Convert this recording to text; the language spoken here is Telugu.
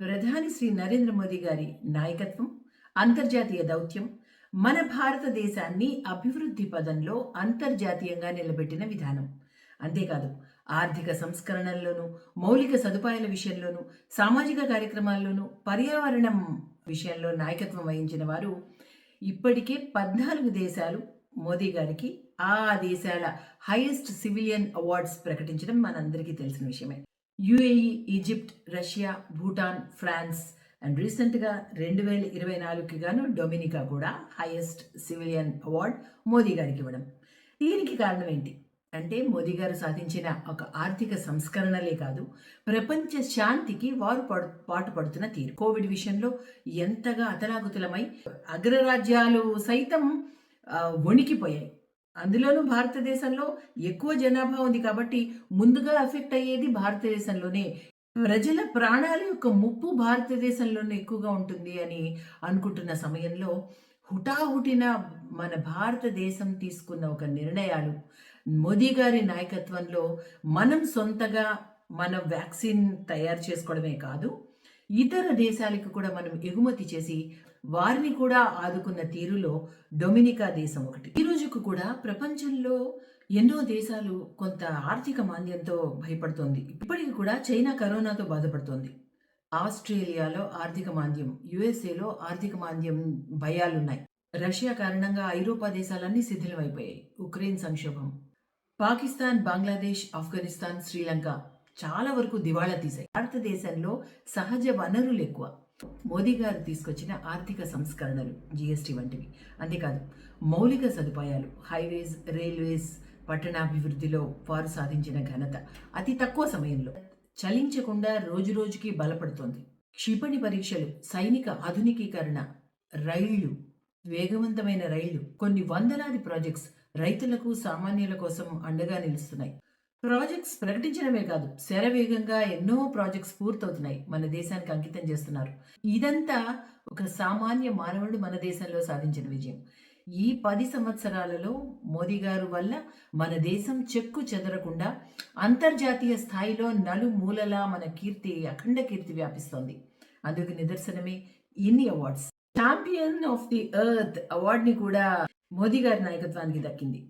ప్రధాని శ్రీ నరేంద్ర మోదీ గారి నాయకత్వం అంతర్జాతీయ దౌత్యం మన భారతదేశాన్ని అభివృద్ధి పదంలో అంతర్జాతీయంగా నిలబెట్టిన విధానం. అంతేకాదు ఆర్థిక సంస్కరణల్లోనూ మౌలిక సదుపాయాల విషయంలోనూ సామాజిక కార్యక్రమాల్లోనూ పర్యావరణం విషయంలో నాయకత్వం వహించిన వారు ఇప్పటికే పద్నాలుగు దేశాలు మోదీ గారికి ఆ దేశాల హైయెస్ట్ సివిలియన్ అవార్డ్స్ ప్రకటించడం మనందరికీ తెలిసిన విషయమే. UAE Egypt Russia Bhutan France and రీసెంట్గా రెండు వేల ఇరవై నాలుగుకి గాను డొమినికా కూడా హైయెస్ట్ సివిలియన్ అవార్డ్ మోదీ గారికి ఇవ్వడం. దీనికి కారణం ఏంటి? అంటే మోదీ గారు సాధించిన ఒక ఆర్థిక సంస్కరణలే కాదు ప్రపంచ శాంతికి వారు పడు పాటుపడుతున్న తీరు. కోవిడ్ విషయంలో ఎంతగా అతలాకుతలమై అగ్రరాజ్యాలు సైతం వణికిపోయాయి. అందులోనూ భారతదేశంలో ఎక్కువ జనాభా ఉంది కాబట్టి ముందుగా ఎఫెక్ట్ అయ్యేది భారతదేశంలోనే. ప్రజల ప్రాణాల యొక్క ముప్పు భారతదేశంలోనే ఎక్కువగా ఉంటుంది అని అనుకుంటున్న సమయంలో హుటాహుటిన మన భారతదేశం తీసుకున్న ఒక నిర్ణయాలు. మోదీ గారి నాయకత్వంలో మనం సొంతగా మన వ్యాక్సిన్ తయారు చేసుకోవడమే కాదు ఇతర దేశాలకు కూడా మనం ఎగుమతి చేసి వారిని కూడా ఆదుకున్న తీరులో డొమినికా దేశం ఒకటి. ఈ రోజుకు కూడా ప్రపంచంలో ఎన్నో దేశాలు కొంత ఆర్థిక మాంద్యంతో భయపడుతోంది. ఇప్పటికి కూడా చైనా కరోనాతో బాధపడుతోంది. ఆస్ట్రేలియాలో ఆర్థిక మాంద్యం యుఎస్ఏలో ఆర్థిక మాంద్యం భయాలున్నాయి. రష్యా కారణంగా ఐరోపా దేశాలన్నీ శిథిలమైపోయాయి. ఉక్రెయిన్ సంక్షోభం పాకిస్తాన్ బంగ్లాదేశ్ ఆఫ్ఘనిస్తాన్ శ్రీలంక చాలా వరకు దివాళా తీశాయి. భారతదేశంలో సహజ వనరులు ఎక్కువ. మోదీ గారు తీసుకొచ్చిన ఆర్థిక సంస్కరణలు జీఎస్టీ వంటివి. అంతేకాదు మౌలిక సదుపాయాలు హైవేస్ రైల్వేస్ పట్టణాభివృద్ధిలో వారు సాధించిన ఘనత అతి తక్కువ సమయంలో చలించకుండా రోజురోజుకి బలపడుతోంది. క్షిపణి పరీక్షలు సైనిక ఆధునికీకరణ రైళ్ళు వేగవంతమైన రైళ్ళు కొన్ని వందలాది ప్రాజెక్ట్స్ రైతులకు సామాన్యుల కోసం అండగా నిలుస్తున్నాయి. ప్రాజెక్ట్స్ ప్రకటించడమే కాదు శరవేగంగా ఎన్నో ప్రాజెక్ట్స్ పూర్తవుతున్నాయి మన దేశానికి అంకితం చేస్తున్నారు. ఇదంతా ఒక సామాన్య మానవుడు మన దేశంలో సాధించిన విజయం. ఈ పది సంవత్సరాలలో మోదీ గారు వల్ల మన దేశం చెక్కు చెదరకుండా అంతర్జాతీయ స్థాయిలో నలుమూలలా మన కీర్తి అఖండ కీర్తి వ్యాపిస్తోంది. అందుకు నిదర్శనమే ఇన్ని awards. Champion of the earth అవార్డుని కూడా మోదీ గారి నాయకత్వానికి దక్కింది.